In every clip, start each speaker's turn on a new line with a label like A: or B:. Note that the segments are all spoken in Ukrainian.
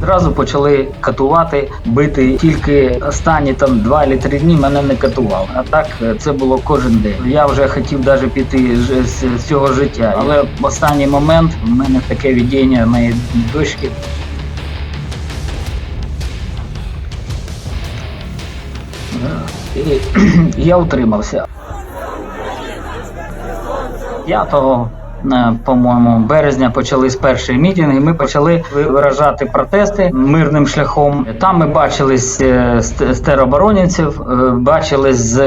A: Зразу почали катувати, бити. Тільки останні там два чи три дні мене не катував. А так е, це було кожен день. Я вже хотів навіть піти з цього життя. Але в останній момент в мене таке видіння моєї дочки. І я утримався. 5 е, по-моєму, березня почались перші мітинги. Ми почали ви- виражати протести мирним шляхом. Там ми бачились е, з, з тероборонівців, е, бачились з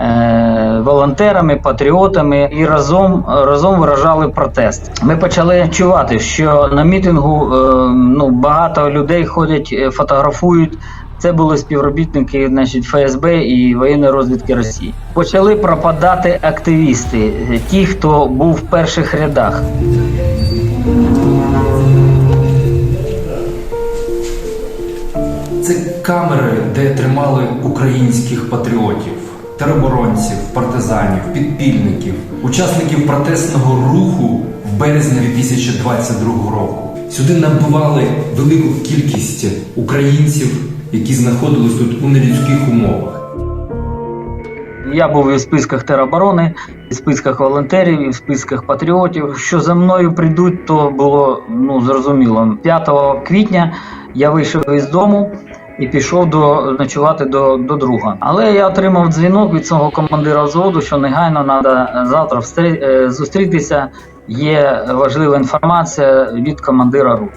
A: е, волонтерами, патріотами і разом, разом виражали протест. Ми почали чувати, що на мітингу е, ну, багато людей ходять, е, фотографують. Це були співробітники значить, ФСБ і воєнної розвідки Росії. Почали пропадати активісти, е, ті, хто був в перших рядах.
B: Це камери, де тримали українських патріотів, тероборонців, партизанів, підпільників, учасників протестного руху в березні 2022 року. Сюди набивали велику кількість українців, які знаходились тут у нелюдських умовах.
A: Я був і в списках тероборони, і в списках волонтерів, і в списках патріотів. Що за мною прийдуть, то було ну зрозуміло. 5 квітня я вийшов із дому і пішов до ночувати до, до друга. Але я отримав дзвінок від свого командира взводу, що негайно треба завтра е, зустрітися. Є важлива інформація від командира РУ.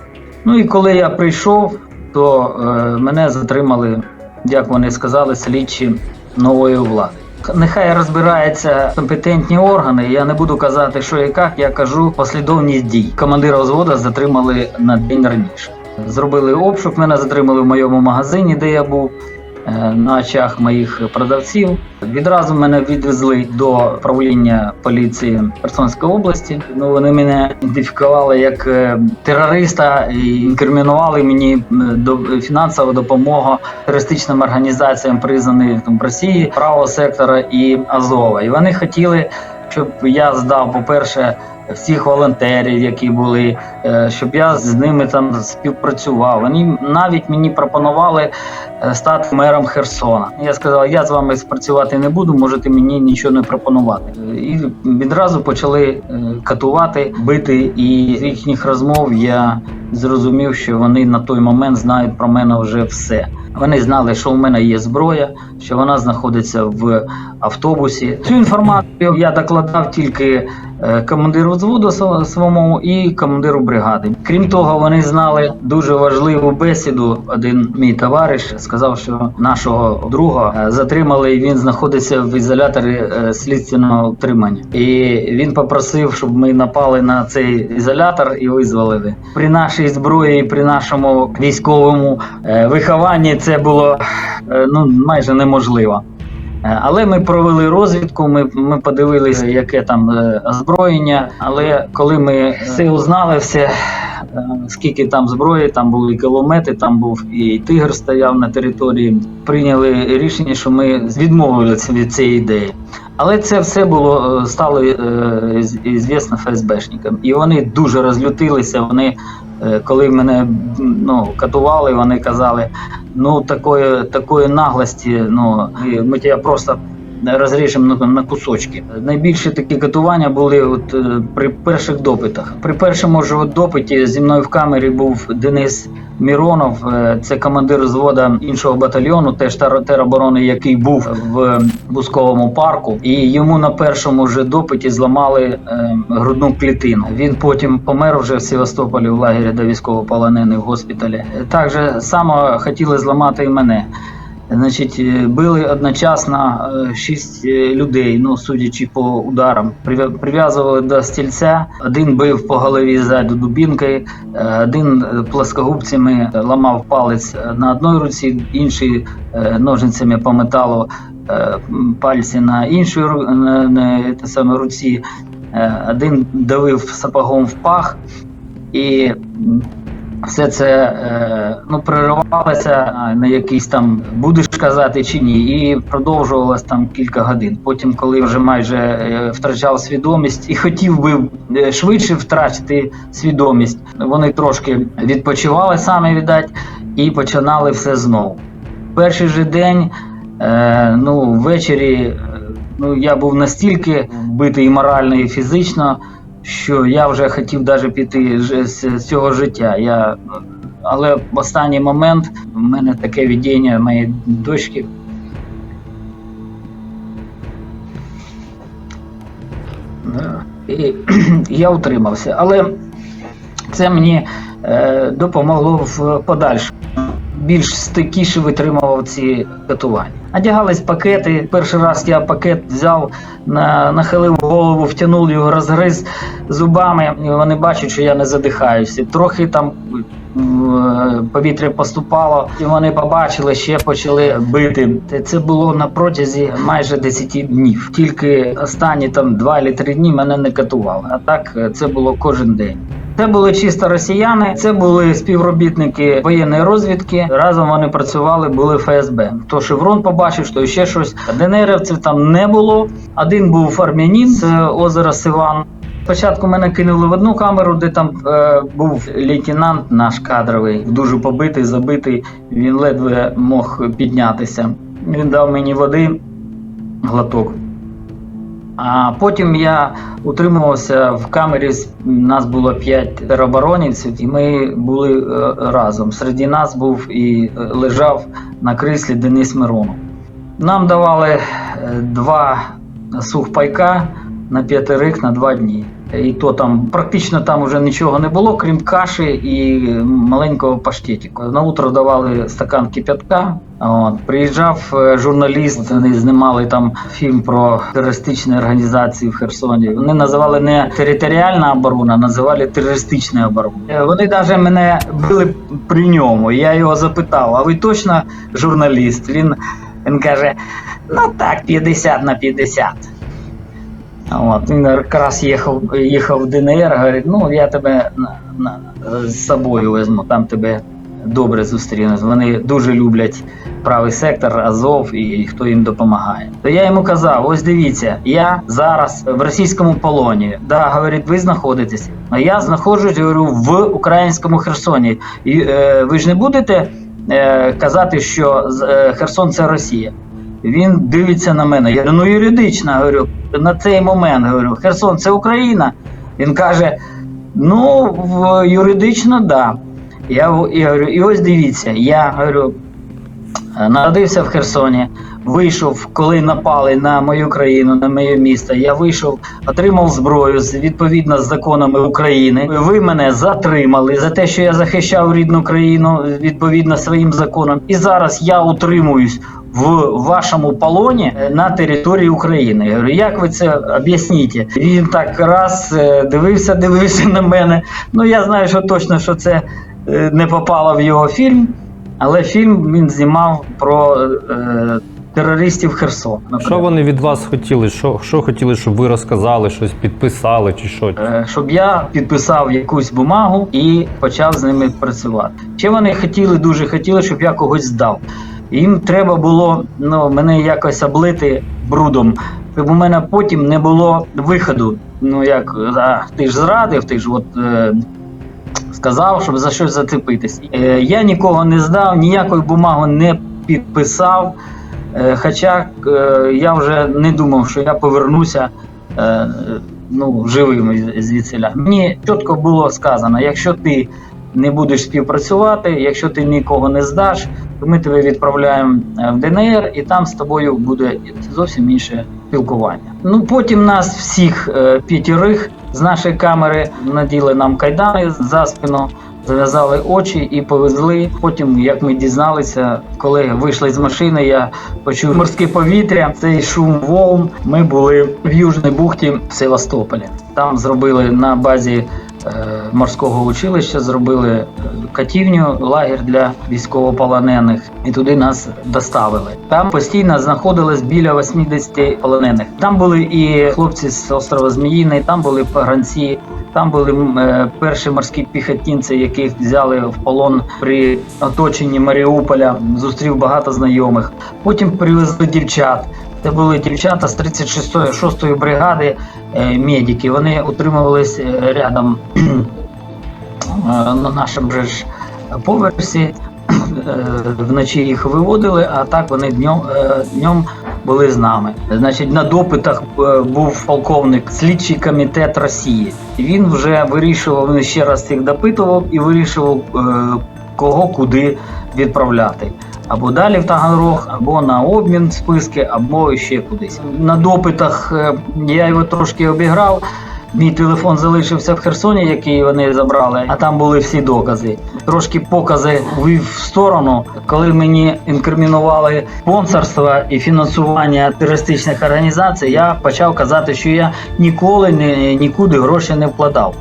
A: Ну і коли я прийшов, то е, мене затримали, як вони сказали, слідчі нової влади. Нехай розбираються компетентні органи. Я не буду казати, що і як, я кажу послідовність дій. Командира взвода затримали на день раніше. Зробили обшук, мене затримали в моєму магазині, де я був. Е, На очах моїх продавців відразу мене відвезли до управління поліції Херсонської області. Ну вони мене ідентифікували як е, терориста і інкримінували мені е, до фінансова допомога терористичним організаціям, признаним там Росії, правого сектора і Азова. І вони хотіли, щоб я здав, по-перше, всіх волонтерів, які були, е, щоб я з ними там співпрацював. Вони навіть мені пропонували е, стати мером Херсона. Я сказав, я з вами спрацювати не буду, можете мені нічого не пропонувати. І відразу почали е, катувати, бити. І з їхніх розмов я зрозумів, що вони на той момент знають про мене вже все. Вони знали, що у мене є зброя, що вона знаходиться в автобусі. Цю інформацію я докладав тільки командиру взводу своєму і командиру бригади. Крім того, вони знали дуже важливу бесіду. Один мій товариш сказав, що нашого друга е, затримали, і він знаходиться в ізоляторі е, слідственного утримання. І він попросив, щоб ми напали на цей ізолятор і визволили. При нашій зброї, при нашому військовому е, вихованні це було е, ну майже неможливо. Е, Але ми провели розвідку, ми, ми подивилися, яке там е, озброєння. Але коли ми все узнали, все, е, скільки там зброї, там були кілометри, там був і тигр стояв на території. Прийняли рішення, що ми відмовилися від цієї ідеї. Але це все було е, стало е, звісно ФСБшникам. І вони дуже розлютилися. Вони, е, коли мене ну, катували, вони казали, ну такої, такої наглості, ну ми тебе просто розріжемо на, на кусочки. Найбільші такі катування були от е, при перших допитах. При першому ж от допиті зі мною в камері був Денис Міронов, е, це командир взвода іншого батальйону, теж тер- тероборони, який був в Бусковому парку, і йому на першому ж допиті зламали е, грудну клітину. Він потім помер вже в Севастополі в лагері до військовополонених в госпіталі. Також само хотіли зламати і мене. Значить, е, били одночасно е, шість е, людей, ну судячи по ударам. Прив'я- Прив'язували до стільця. Один бив по голові ззаду дубінкою, один плоскогубцями ламав палець на одній руці, інший ножницями по металу пальці на іншій ру- на, на, саме руці. Один давив сапогом в пах і. Все це е, ну, переривалося на якийсь там будеш казати чи ні, і продовжувалось там кілька годин. Потім, коли вже майже е, втрачав свідомість і хотів би е, швидше втратити свідомість, вони трошки відпочивали самі, віддать, і починали все знову. Перший же день, е, ну, ввечері, е, ну, я був настільки вбитий і морально, і фізично, що я вже хотів навіть піти з, цього життя. Я, але в останній момент в мене таке видіння моєї дочки. І я утримався. Але це мені е, допомогло в подальшому. Більш стикіше витримував ці катування. Одягались пакети. Перший раз я пакет взяв, нахилив голову, втягнув його, розгриз зубами. І вони бачать, що я не задихаюся. Трохи там повітря поступало, і вони побачили, ще почали бити. Це- Це було на протязі майже 10 днів. Тільки останні там 2 чи 3 дні мене не катували. А так е, це було кожен день. Це були чисто росіяни, це були співробітники воєнної розвідки. Разом вони працювали, були ФСБ. То шеврон побачив, то ще щось. ДНРівців там не було. Один був армянин з озера Сиван. Спочатку мене кинули в одну камеру, де там е, був лейтенант наш кадровий, дуже побитий, забитий. Він ледве мог піднятися. Він дав мені води, глоток. А потім я утримувався в камері. Нас було п'ять тероборонівців, і ми були е, разом. Серед нас був і е, лежав на кріслі Денис Миронов. Нам давали е, два сухпайка на п'ятерик на два дні. І то там практично там вже нічого не було, крім каші і маленького паштетіку. На утро давали стакан кип'ятка. От. Приїжджав е, журналіст, вони знімали там фільм про терористичні організації в Херсоні. Вони називали не територіальна оборона, називали терористична оборона. Е, Вони навіть мене били при ньому. Я його запитав: а ви точно журналіст? Він, він каже: ну так, 50 на 50. От, він якраз їхав, їхав в ДНР, говорить, ну я тебе на, на, з собою візьму, там тебе добре зустрінуть. Вони дуже люблять правий сектор, Азов і хто їм допомагає. То я йому казав: ось дивіться, я зараз в російському полоні. Да, говорить, ви знаходитесь. А я знаходжусь, говорю, в українському Херсоні. І е, ви ж не будете е, казати, що е, Херсон це Росія. Він дивиться на мене. Я говорю, ну юридично говорю, на цей момент говорю, Херсон це Україна. Він каже: ну, в, юридично, да. Я, я говорю, і ось дивіться, я говорю, е, народився в Херсоні, вийшов, коли напали на мою країну, на моє місто. Я вийшов, отримав зброю відповідно з законами України. Ви мене затримали за те, що я захищав рідну країну відповідно своїм законам. І зараз я утримуюсь в вашому полоні е, на території України. Я говорю, як ви це об'ясніть? Він так раз е, дивився, дивився на мене. Ну я знаю, що точно що це е, не попало в його фільм, але фільм він знімав про е, терористів Херсона.
C: Що вони від вас хотіли? Що, що хотіли, щоб ви розказали, щось підписали чи що?
A: Е, щоб я підписав якусь бумагу і почав з ними працювати. Ще вони хотіли, дуже хотіли, щоб я когось здав. Їм треба було ну, мене якось облити брудом, щоб у мене потім не було виходу. Ну як а, ти ж зрадив, ти ж от е, сказав, щоб за щось зацепитись. Е, я нікого не здав, ніякої бумаги не підписав. Е, хоча е, я вже не думав, що я повернуся е, ну, живим звідсіля. Мені чітко було сказано, якщо ти не будеш співпрацювати, якщо ти нікого не здаш, то ми тебе відправляємо е, в ДНР, і там з тобою буде зовсім інше спілкування. Ну потім нас всіх е, п'ятірих з нашої камери наділи нам кайдани за спину. Зав'язали очі і повезли. Потім, як ми дізналися, коли вийшли з машини, я почув морське повітря, цей шум волн. Ми були в Южній бухті в Севастополі. Там зробили на базі морського училища, зробили е, катівню, лагер для військовополонених, і туди нас доставили. Там постійно знаходилось біля 80 полонених. Там були і хлопці з острова Зміїний, там були погранці. Там були е, перші морські піхотинці, яких взяли в полон при оточенні Маріуполя. Зустрів багато знайомих. Потім привезли дівчат. Це були дівчата з 36-ї 6-ї бригади е, медики. Вони утримувалися рядом на нашому же ж поверсі. Е, Вночі їх виводили, а так вони днем, е, днем були з нами. Значить, на допитах е, був полковник слідчий комітет Росії. Він вже вирішував, він ще раз їх допитував і вирішував, е, кого куди відправляти. Або далі в Таганрог, або на обмін списки, або ще кудись. На допитах е, я його трошки обіграв. Мій телефон залишився в Херсоні, який вони забрали, а там були всі докази. Трошки покази вив в сторону, коли мені інкримінували спонсорство і фінансування терористичних організацій. Я почав казати, що я ніколи ні, нікуди гроші не вкладав.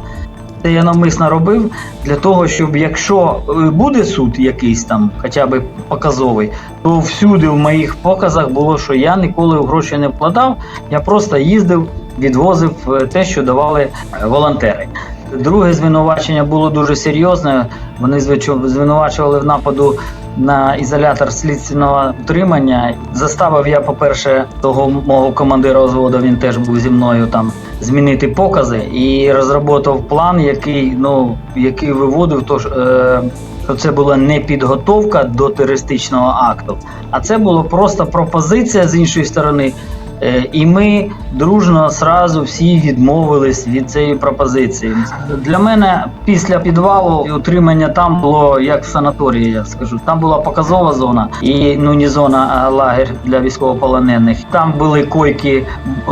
A: Це я навмисно робив для того, щоб якщо е, буде суд якийсь там, хоча б показовий, то всюди в моїх показах було, що я ніколи в гроші не вкладав, я просто їздив, відвозив е, те, що давали е, волонтери. Друге звинувачення було дуже серйозне. Вони звинувачували в нападу на ізолятор слідственного утримання. Заставив я, по-перше, того мого командира взводу, він теж був зі мною там змінити покази і розробив план, який ну який виводив, то е, що це була не підготовка до терористичного акту, а це була просто пропозиція з іншої сторони. Е, І ми дружно сразу всі відмовились від цієї пропозиції. Для мене після підвалу утримання там було як в санаторії, я скажу. Там була показова зона і ну не зона, а лагерь для військовополонених. Там були койки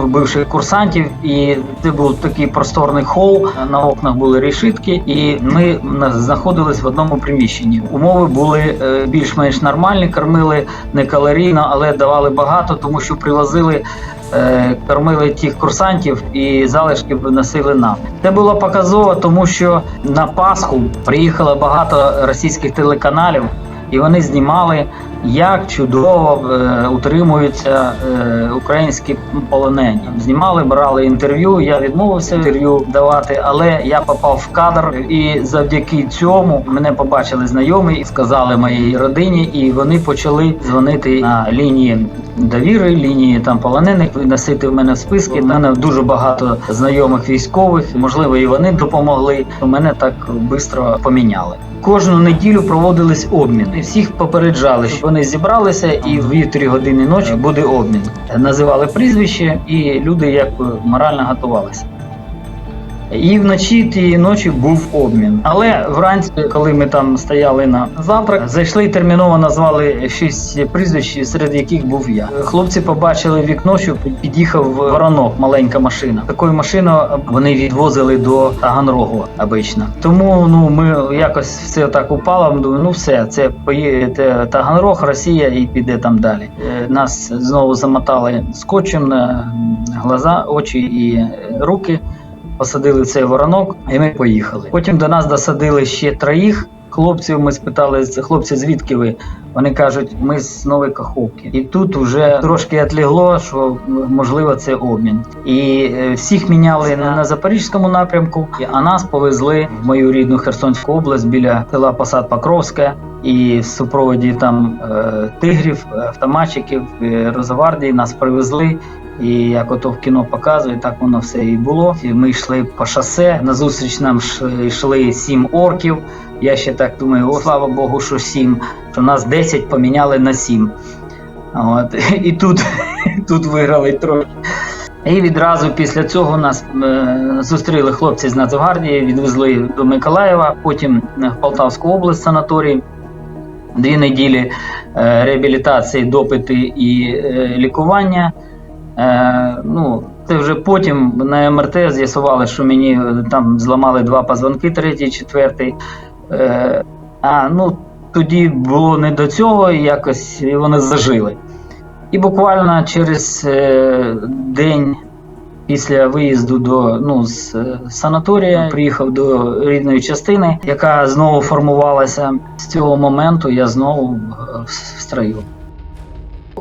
A: бивших курсантів, і це був такий просторний хол. На окнах були решітки, і ми знаходились в одному приміщенні. Умови були е, більш-менш нормальні, кормили не калорійно, але давали багато, тому що привозили е, кормили тих курсантів і залишки виносили нам. Це було показово, тому що на Пасху приїхало багато російських телеканалів, і вони знімали, як чудово е, утримуються е, українські полонені. Знімали, брали інтерв'ю. Я відмовився інтерв'ю давати, але я попав в кадр, і завдяки цьому мене побачили знайомі і сказали моїй родині, і вони почали дзвонити на лінії довіри, лінії там полонених, виносити в мене в списки. У мене дуже багато знайомих військових. Можливо, і вони допомогли. Мене так швидко поміняли. Кожну неділю проводились обміни. Всіх попереджали, що вони зібралися, і в 2-3 години ночі буде обмін. Називали прізвище, і люди як морально готувалися. І вночі тієї ночі був обмін. Але вранці, коли ми там стояли на завтрак, зайшли і терміново назвали шість прізвищ, серед яких був я. Хлопці побачили вікно, що під'їхав воронок, маленька машина. Такою машиною вони відвозили до Таганрогу обично. Тому ну ми якось все так упало. Думаю, ну все, це поїде Таганрог, Росія і піде там далі. Е, Нас знову замотали скотчем на глаза, очі і руки посадили цей воронок, і ми поїхали. Потім до нас досадили ще троїх хлопців. Ми спитали «Це хлопці, звідки ви? Вони кажуть, ми з Нової Каховки. І тут вже трошки отлегло, що можливо це обмін. І е, всіх міняли на, на запорізькому напрямку, а нас повезли в мою рідну Херсонську область біля села Посад Покровське. І в супроводі там е, тигрів, автоматчиків, е, Розгвардії нас привезли. І як ото в кіно показує, так воно все і було. І ми йшли по шосе. Назустріч нам йшли сім орків. Я ще так думаю, о слава Богу, що сім, що нас 10 поміняли на сім. От. І тут, тут виграли трохи. І відразу після цього нас е, зустріли хлопці з Нацгвардії, відвезли до Миколаєва, потім в Полтавську область санаторій. Дві неділі е, реабілітації, допити і е, лікування. Е, ну, це вже потім на МРТ з'ясували, що мені е, там зламали два позвонки, третій, четвертий. Е, а ну тоді було не до цього, якось вони зажили. І буквально через е, день після виїзду до ну, з е, санаторія приїхав до рідної частини, яка знову формувалася. З цього моменту я знову е, в строю.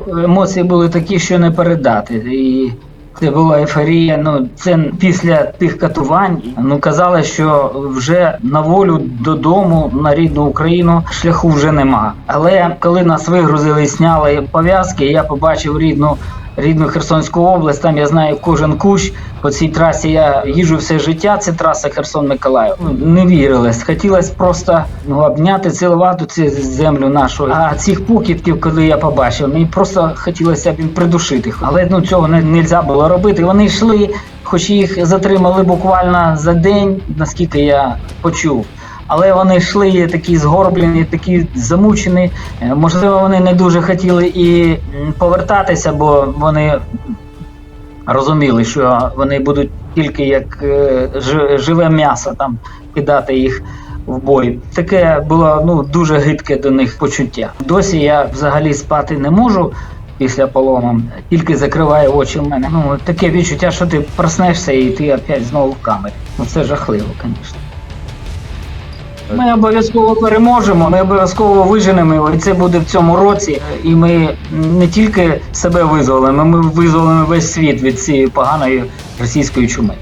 A: Емоції були такі, що не передати. І це була ейфорія. Ну це після тих катувань. Ну казали, що вже на волю додому на рідну Україну шляху вже нема. Але коли нас вигрузили, і сняли пов'язки, я побачив рідну рідну Херсонську область. Там я знаю кожен кущ. По цій трасі я їжу все життя. Це траса Херсон-Миколаїв. Ну, Не вірилось. Хотілося просто ну, обняти, цілувати цю землю нашу. А цих покидьків, коли я побачив, мені просто хотілося б придушити. Але ну цього не можна було робити. Вони йшли, хоч їх затримали буквально за день, наскільки я почув. Але вони йшли такі згорблені, такі замучені. Е, Можливо, вони не дуже хотіли і повертатися, бо вони розуміли, що вони будуть тільки як е, живе м'ясо там кидати їх в бой. Таке було ну дуже гидке до них почуття. Досі я взагалі спати не можу. Після полону тільки закриває очі в мене. Ну таке відчуття, що ти проснешся і ти опять знову в камері. Ну це жахливо, звісно. Ми обов'язково переможемо, ми обов'язково виженемо і це буде в цьому році. І ми не тільки себе визволимо, ми визволимо весь світ від цієї поганої російської чуми.